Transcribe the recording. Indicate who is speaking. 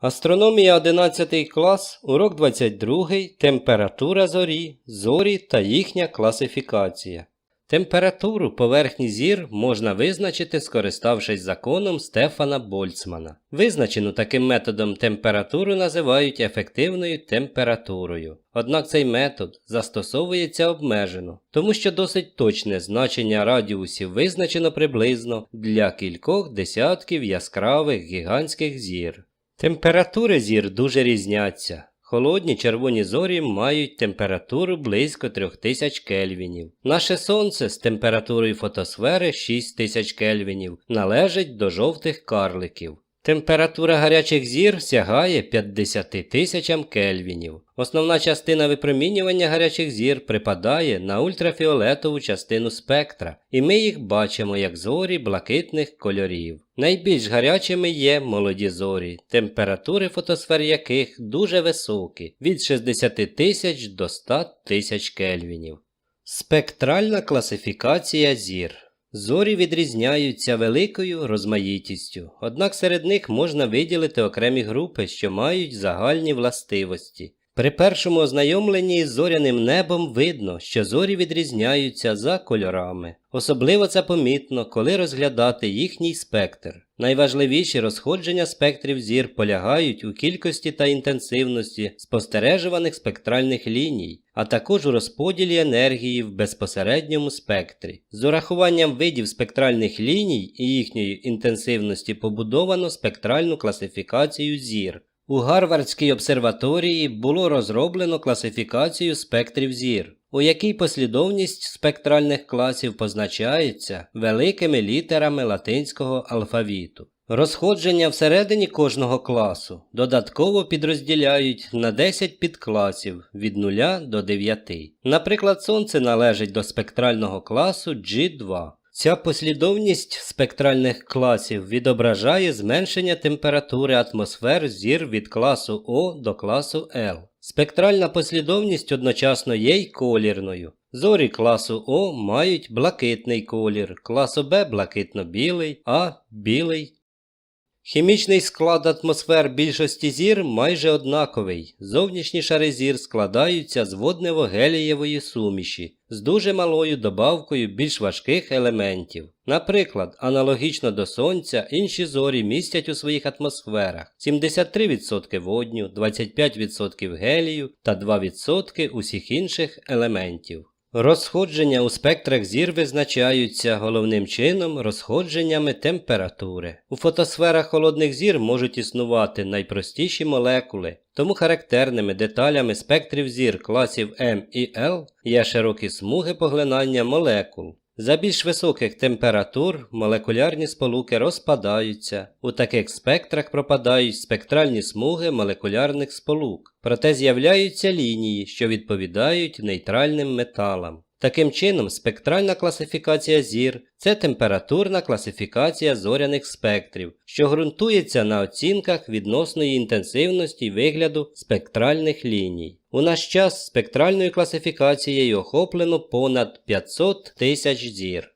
Speaker 1: Астрономія 11 клас, урок 22, температура зорі, зорі та їхня класифікація. Температуру поверхні зір можна визначити, скориставшись законом Стефана Больцмана. Визначену таким методом температуру називають ефективною температурою. Однак цей метод застосовується обмежено, тому що досить точне значення радіусів визначено приблизно для кількох десятків яскравих гігантських зір. Температури зір дуже різняться. Холодні червоні зорі мають температуру близько 3000 кельвінів. Наше сонце з температурою фотосфери 6000 кельвінів належить до жовтих карликів. Температура гарячих зір сягає 50 тисячам кельвінів. Основна частина випромінювання гарячих зір припадає на ультрафіолетову частину спектра, і ми їх бачимо як зорі блакитних кольорів. Найбільш гарячими є молоді зорі, температури фотосфер яких дуже високі від 60 тисяч до 100 тисяч кельвінів. Спектральна класифікація зір. Зорі відрізняються великою розмаїтістю, однак серед них можна виділити окремі групи, що мають загальні властивості. При першому ознайомленні з зоряним небом видно, що зорі відрізняються за кольорами. Особливо це помітно, коли розглядати їхній спектр. Найважливіші розходження спектрів зір полягають у кількості та інтенсивності спостережуваних спектральних ліній, а також у розподілі енергії в безпосередньому спектрі. З урахуванням видів спектральних ліній і їхньої інтенсивності побудовано спектральну класифікацію зір. У Гарвардській обсерваторії було розроблено класифікацію спектрів зір, у якій послідовність спектральних класів позначається великими літерами латинського алфавіту. Розходження всередині кожного класу додатково підрозділяють на 10 підкласів від 0 до 9. Наприклад, Сонце належить до спектрального класу G2. Ця послідовність спектральних класів відображає зменшення температури атмосфер зір від класу О до класу L. Спектральна послідовність одночасно є й колірною. Зорі класу О мають блакитний колір, класу Б блакитно-білий, А білий. Хімічний склад атмосфер більшості зір майже однаковий. Зовнішні шари зір складаються з воднево-гелієвої суміші з дуже малою добавкою більш важких елементів. Наприклад, аналогічно до Сонця, інші зорі містять у своїх атмосферах 73% водню, 25% гелію та 2% усіх інших елементів. Розходження у спектрах зір визначаються головним чином розходженнями температури. У фотосферах холодних зір можуть існувати найпростіші молекули, тому характерними деталями спектрів зір класів М і Л є широкі смуги поглинання молекул. За більш високих температур молекулярні сполуки розпадаються. У таких спектрах пропадають спектральні смуги молекулярних сполук, проте з'являються лінії, що відповідають нейтральним металам. Таким чином, спектральна класифікація зір це температурна класифікація зоряних спектрів, що ґрунтується на оцінках відносної інтенсивності вигляду спектральних ліній. У наш час спектральною класифікацією охоплено понад 500 тисяч зір.